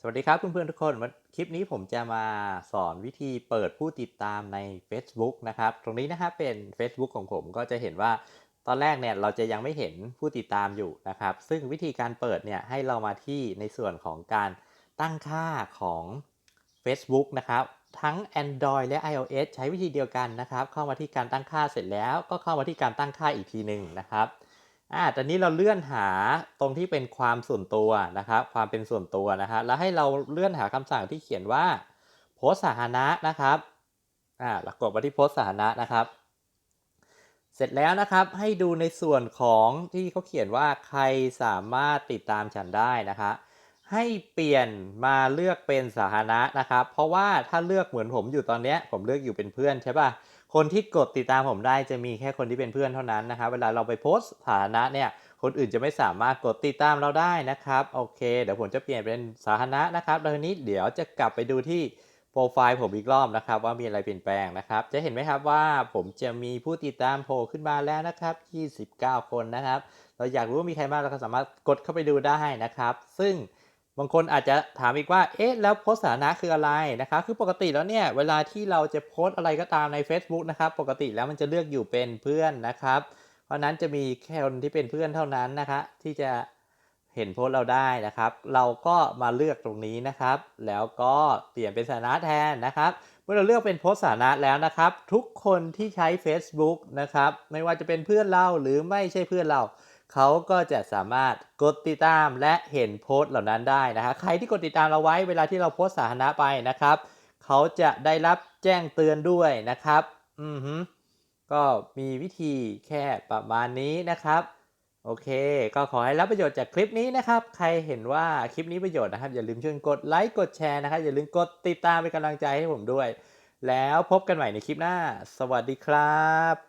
สวัสดีครับเพื่อนๆทุกคนคลิปนี้ผมจะมาสอนวิธีเปิดผู้ติดตามใน Facebook นะครับ ตรงนี้นะครับเป็น Facebook ของผมก็จะเห็นว่าตอนแรกเนี่ยเราจะยังไม่เห็นผู้ติดตามอยู่นะครับ ซึ่งวิธีการเปิดเนี่ยให้เรามาที่ในส่วนของการตั้งค่าของ Facebook นะครับ ทั้ง Android และ iOS ใช้วิธีเดียวกันนะครับ เข้ามาที่การตั้งค่าเสร็จแล้ว ก็เข้ามาที่การตั้งค่าอีกทีหนึ่งนะครับ อ่าตอนนี้เราเลื่อนหาตรงที่เป็นความส่วนตัวนะครับ ความเป็นส่วนตัวนะฮะ แล้วให้เราเลื่อนหาคำสั่งที่เขียนว่า โพสสาธารณะนะครับ อ่าแล้วกดมาที่โพสสาธารณะนะครับ เสร็จแล้วนะครับ ให้ดูในส่วนของที่เขาเขียนว่าใครสามารถติดตามฉันได้นะคะ ให้เปลี่ยนมาเลือกเป็นสาธารณะนะครับ เพราะว่าถ้าเลือกเหมือนผมอยู่ตอนเนี้ยผมเลือกอยู่เป็นเพื่อนใช่ป่ะคนที่กดติดตามผมได้จะมีแค่คนที่เป็นเพื่อนเท่านั้นนะครับเวลาเราไปโพสสาธารณะเนี่ยคนอื่นจะไม่สามารถกดติดตามเราได้นะครับโอเค เดี๋ยวผมจะเปลี่ยนเป็นสาธารณะนะครับแล้วทีนี้เดี๋ยวจะกลับไปดูที่โปรไฟล์ผมอีกรอบนะครับว่ามีอะไรเปลี่ยนแปลงนะครับ จะเห็นไหมครับว่าผมจะมีผู้ติดตามโผล่ขึ้นมาแล้วนะครับ 29 คนนะครับ เราอยากรู้ว่ามีใครบ้างเราก็สามารถกดเข้าไปดูได้นะครับ ซึ่ง บางคนอาจจะถามอีกว่า เอ๊ะ แล้วโพสต์สาธารณะคืออะไรนะครับคือปกติแล้วเนี่ย เวลาที่เราจะโพสต์อะไรก็ตามใน Facebook นะครับ ปกติแล้วมันจะเลือกอยู่เป็นเพื่อนนะครับ เพราะนั้นจะมีแค่คนที่เป็นเพื่อนเท่านั้นนะคะ ที่จะเห็นโพสต์เราได้นะครับ เราก็มาเลือกตรงนี้นะครับ แล้วก็เปลี่ยนเป็นสถานะแทนนะครับ เมื่อเราเลือกเป็นโพสต์สาธารณะแล้วนะครับ ทุกคนที่ใช้ Facebook นะครับ ไม่ว่าจะเป็นเพื่อนเราหรือไม่ใช่เพื่อนเรา เขาก็จะสามารถกดติดตามและเห็นโพสต์เหล่านั้นได้นะครับใครที่กดติดตามเราไว้เวลาที่เราโพสต์สาธารณะไปนะครับ เขาจะได้รับแจ้งเตือนด้วยนะครับ อือฮึก็มีวิธีแค่ประมาณนี้นะครับ โอเค ก็ขอให้รับประโยชน์จากคลิปนี้นะครับ ใครเห็นว่าคลิปนี้ประโยชน์นะครับ อย่าลืมช่วยกดไลค์กดแชร์นะครับอย่าลืมกดติดตามเป็นกำลังใจให้ผมด้วย แล้วพบกันใหม่ในคลิปหน้า สวัสดีครับ